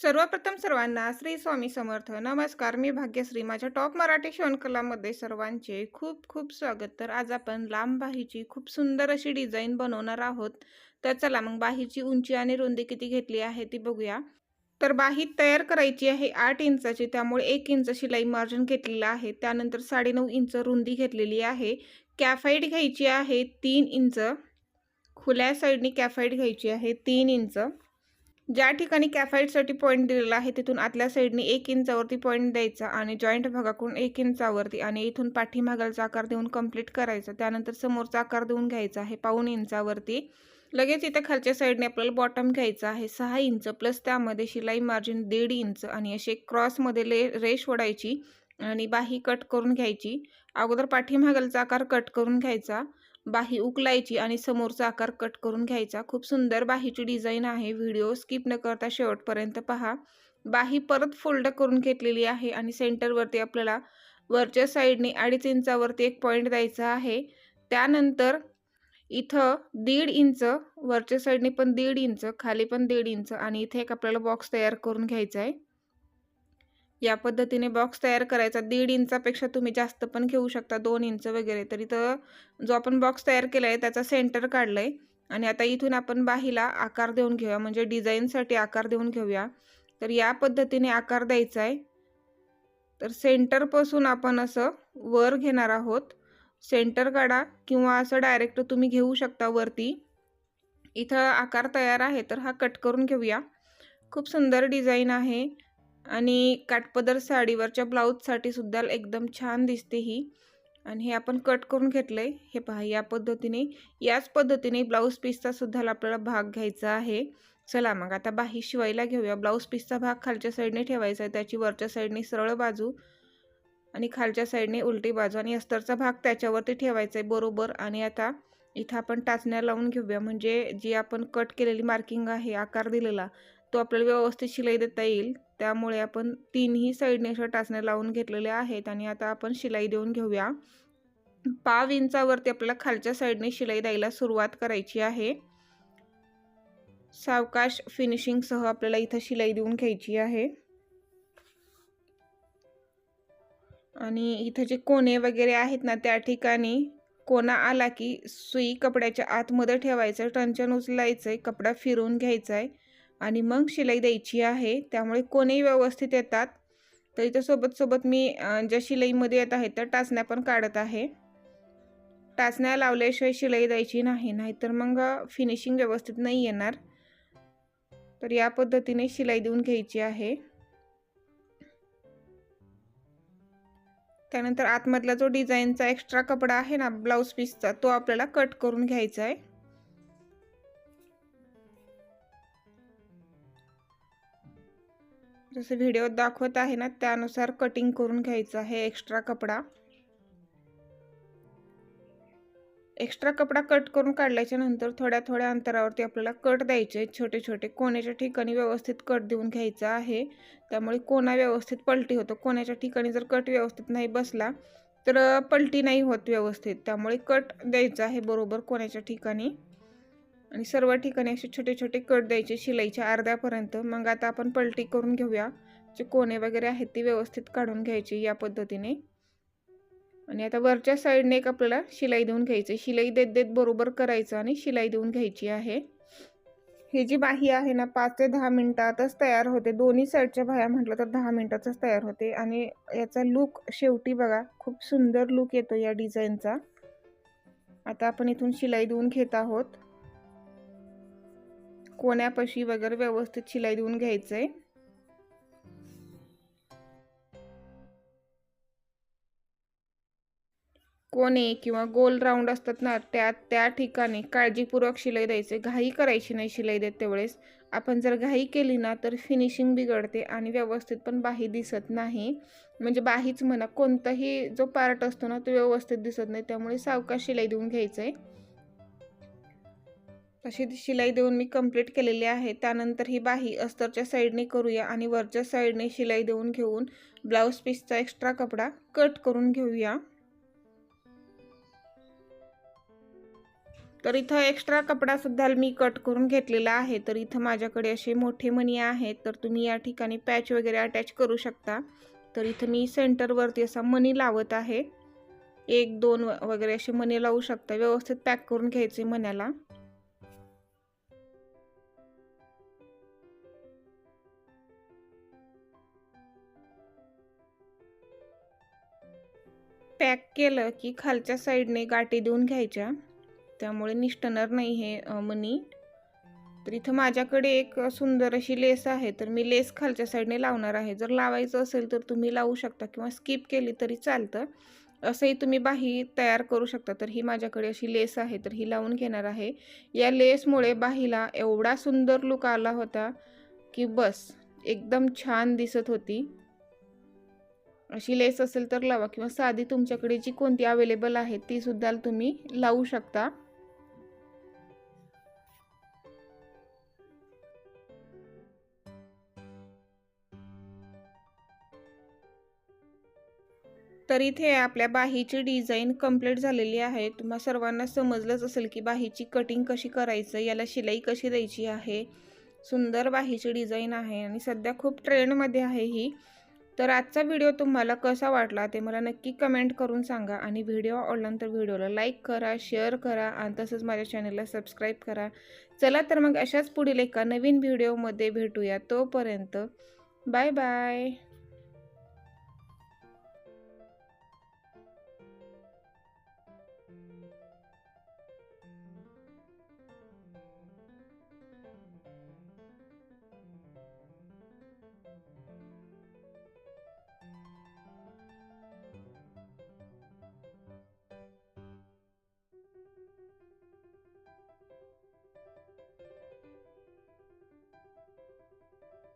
सर्वप्रथम सर्वांना श्री स्वामी समर्थ. नमस्कार मी भाग्यश्री. माझ्या टॉप मराठी शिवणकलामध्ये सर्वांचे खूप खूप स्वागत. तर आज आपण लांब बाहीची खूप सुंदर अशी डिझाईन बनवणार आहोत. तर चला मग बाहीची उंची आणि रुंदी किती घेतली आहे ती बघूया. तर बाही तयार करायची आहे आठ इंचाची. त्यामुळे एक इंच शिलाई मार्जिन घेतलेलं आहे. त्यानंतर साडेनऊ इंच रुंदी घेतलेली आहे. कॅफाईट घ्यायची आहे तीन इंच. खुल्या साईडनी कॅफाईट घ्यायची आहे तीन इंच. ज्या ठिकाणी कॅफाईटसाठी पॉईंट दिलेला आहे तिथून आतल्या साईडने एक इंचावरती पॉईंट द्यायचा आणि जॉईंट भागाकडून एक इंचावरती आणि इथून पाठीमागालचा आकार देऊन कंप्लीट करायचा. त्यानंतर समोरचा आकार देऊन घ्यायचा आहे पाऊन इंचावरती. लगेच इथं खालच्या साईडने आपल्याला बॉटम घ्यायचा आहे सहा इंच प्लस त्यामध्ये शिलाई मार्जिन दीड इंच आणि असे क्रॉसमध्ये ले रेश ओढायची आणि बाही कट करून घ्यायची. अगोदर पाठीमागालचा आकार कट करून घ्यायचा. बाही उकलायची आणि समोरचा आकार कट करून घ्यायचा. खूप सुंदर बाहीची डिझाईन आहे. व्हिडिओ स्किप न करता शेवटपर्यंत पहा. बाही परत फोल्ड करून घेतलेली आहे आणि सेंटरवरती आपल्याला वरच्या साईडने अडीच इंचावरती एक पॉईंट द्यायचा आहे. त्यानंतर इथं दीड इंच वरच्या साईडने पण दीड इंच खाली पण दीड इंच आणि इथे एक आपल्याला बॉक्स तयार करून घ्यायचा आहे. या पद्धतीने बॉक्स तयार करायचा. दीड इंचापेक्षा तुम्ही जास्त पण घेऊ शकता. दोन इंच वगैरे. तर इथं जो आपण बॉक्स तयार केला आहे त्याचा सेंटर काढलं आहे आणि आता इथून आपण बाहीला आकार देऊन घेऊया. म्हणजे डिझाईनसाठी आकार देऊन घेऊया. तर या पद्धतीने आकार द्यायचा आहे तर सेंटरपासून आपण असं वर घेणार आहोत. सेंटर काढा किंवा असं डायरेक्ट तुम्ही घेऊ शकता वरती. इथं आकार तयार आहे तर हा कट करून घेऊया. खूप सुंदर डिझाईन आहे. आणि काटपदर साडीवरच्या ब्लाऊजसाठी सुद्धा एकदम छान दिसते ही. आणि हे आपण कट करून घेतलं आहे हे पहा या पद्धतीने याच पद्धतीने ब्लाऊज पीसचा सुद्धा आपल्याला भाग घ्यायचा आहे. चला मग आता बाही शिवायला घेऊया. ब्लाऊज पीसचा भाग खालच्या साईडने ठेवायचा आहे. त्याची वरच्या साईडने सरळ बाजू आणि खालच्या साईडने उलटी बाजू आणि अस्तरचा भाग त्याच्यावरती ठेवायचा आहे. बरोबर. आणि आता इथं आपण टाचण्या लावून घेऊया. म्हणजे जी आपण कट केलेली मार्किंग आहे आकार दिलेला तो आपल्याला व्यवस्थित शिलाई देता येईल. त्यामुळे आपण तीनही साईडने अशा टाचण्या लावून घेतलेल्या आहेत आणि आता आपण शिलाई देऊन घेऊया. पाव इंचावरती आपल्याला खालच्या साईडने शिलाई द्यायला सुरुवात करायची आहे. सावकाश फिनिशिंगसह आपल्याला इथं शिलाई देऊन घ्यायची आहे. आणि इथं जे कोणे वगैरे आहेत ना त्या ठिकाणी कोणा आला की सुई कपड्याच्या आतमध्ये ठेवायचं टंचन उचलायचं आहे कपडा फिरून घ्यायचा आहे आणि मग शिलाई द्यायची आहे. त्यामुळे कोणीही व्यवस्थित येतात. तर इथं सोबत सोबत मी ज्या शिलाईमध्ये येत आहे त्या टाचण्या पण काढत आहे. टाचण्या लावल्याशिवाय शिलाई द्यायची नाही. नाहीतर मग फिनिशिंग व्यवस्थित नाही येणार. तर या पद्धतीने शिलाई देऊन घ्यायची आहे. त्यानंतर आतमधला जो डिझाईनचा एक्स्ट्रा कपडा आहे ना ब्लाऊज पीसचा तो आपल्याला कट करून घ्यायचा आहे. जसं व्हिडिओत दाखवत आहे ना त्यानुसार कटिंग करून घ्यायचं आहे एक्स्ट्रा कपडा. एक्स्ट्रा कपडा कट करून काढल्याच्या नंतर थोड्या थोड्या अंतरावरती आपल्याला कट द्यायचे. छोटे छोटे कोण्याच्या ठिकाणी व्यवस्थित कट देऊन घ्यायचा आहे. त्यामुळे कोणा व्यवस्थित पलटी होतो. कोण्याच्या ठिकाणी जर कट व्यवस्थित नाही बसला तर पलटी नाही होत व्यवस्थित. त्यामुळे कट द्यायचा आहे बरोबर कोण्याच्या ठिकाणी. आणि सर्व ठिकाणी असे छोटे छोटे कट द्यायचे शिलाईच्या अर्ध्यापर्यंत. मग आता आपण पलटी करून घेऊया. जे कोणे वगैरे आहेत ती व्यवस्थित काढून घ्यायची या पद्धतीने. आणि आता वरच्या साईडने एक आपल्याला शिलाई देऊन घ्यायची. शिलाई देत देत बरोबर करायचं आणि शिलाई देऊन घ्यायची आहे. ही जी बाही आहे ना पाच ते दहा मिनटातच तयार होते. दोन्ही साईडच्या बाह्या म्हटलं तर दहा मिनटातच तयार होते. आणि याचा लूक शेवटी बघा खूप सुंदर लूक येतो या डिझाईनचा आता आपण इथून शिलाई देऊन घेत आहोत. कोण्यापाशी वगैरे व्यवस्थित शिलाई देऊन घ्यायचं आहे कोणे किंवा गोल राऊंड असतात ना त्या त्या ठिकाणी काळजीपूर्वक शिलाई द्यायचे. घाई करायची नाही शिलाई देत तेवढेच. आपण जर घाई केली ना तर फिनिशिंग बिघडते आणि व्यवस्थित पण बाही दिसत नाही. म्हणजे बाहीच म्हणा कोणताही जो पार्ट असतो ना तो व्यवस्थित दिसत नाही. त्यामुळे सावकाश शिलाई देऊन घ्यायचं आहे अशी शिलाई देऊन मी कंप्लीट केलेली आहे. त्यानंतर ही बाही अस्तरच्या साईडने करूया आणि वरच्या साईडने शिलाई देऊन घेऊन ब्लाऊज पीसचा एक्स्ट्रा कपडा कट करून घेऊया. तर इथं एक्स्ट्रा कपडासुद्धा मी कट करून घेतलेला आहे. तर इथं माझ्याकडे असे मोठे मणी आहेत तर तुम्ही या ठिकाणी पॅच वगैरे अटॅच करू शकता. तर इथं मी सेंटरवरती असा मनी लावत आहे. एक दोन व- वगैरे असे मणी लावू शकता. व्यवस्थित पॅक करून घ्यायचे मण्याला. पॅक केलं की खालच्या साईडने गाठी देऊन घ्यायच्या. त्यामुळे निष्ठणार नाही हे मनी. तर इथं माझ्याकडे एक सुंदर अशी लेस आहे तर मी लेस खालच्या साईडने लावणार आहे. जर लावायचं असेल तर तुम्ही लावू शकता किंवा स्किप केली तरी चालतं. असंही तुम्ही बाही तयार करू शकता. तर ही माझ्याकडे अशी लेस आहे तर ही लावून घेणार आहे. या लेसमुळे बाहीला एवढा सुंदर लुक आला होता की बस एकदम छान दिसत होती. अशी लेस असेल तर लावा किंवा साधी तुमच्याकडे जी कोणती अवेलेबल आहे ती सुद्धा तुम्ही लावू शकता. तर इथे आपल्या बाहीची डिझाईन कंप्लीट झालेली आहे. तुम्हा सर्वांना समजलंच असेल की बाहीची कटिंग कशी करायचं याला शिलाई कशी द्यायची आहे. सुंदर बाहीची डिझाईन आहे आणि सध्या खूप ट्रेंडमध्ये आहे ही. तर आजचा व्हिडिओ तुम्हाला कसा वाटला ते मला नक्की कमेंट करून सांगा आणि व्हिडिओ आवडल्यानंतर तर व्हिडिओला लाईक करा शेअर करा आणि तसंच माझ्या चॅनलला सबस्क्राईब करा. चला तर मग अशाच पुढील एका नवीन व्हिडिओमध्ये भेटूया तोपर्यंत बाय बाय.